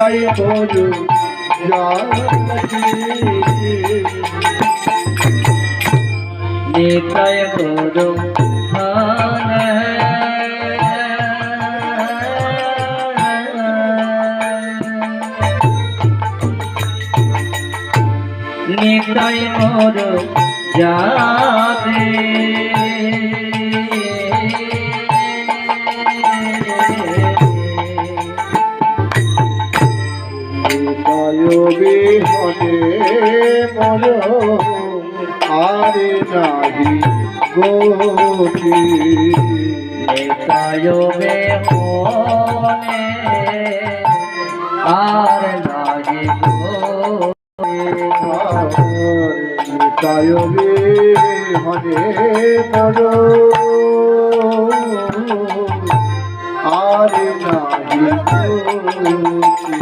তাই বলো নিতাই গুরু নিতাই মোর যাবে। নিতায়বে মনে মন আরে নাহি গতি নিতায়বে মনে আর গো নিতায়বে মনে মন আরে নাহি গতি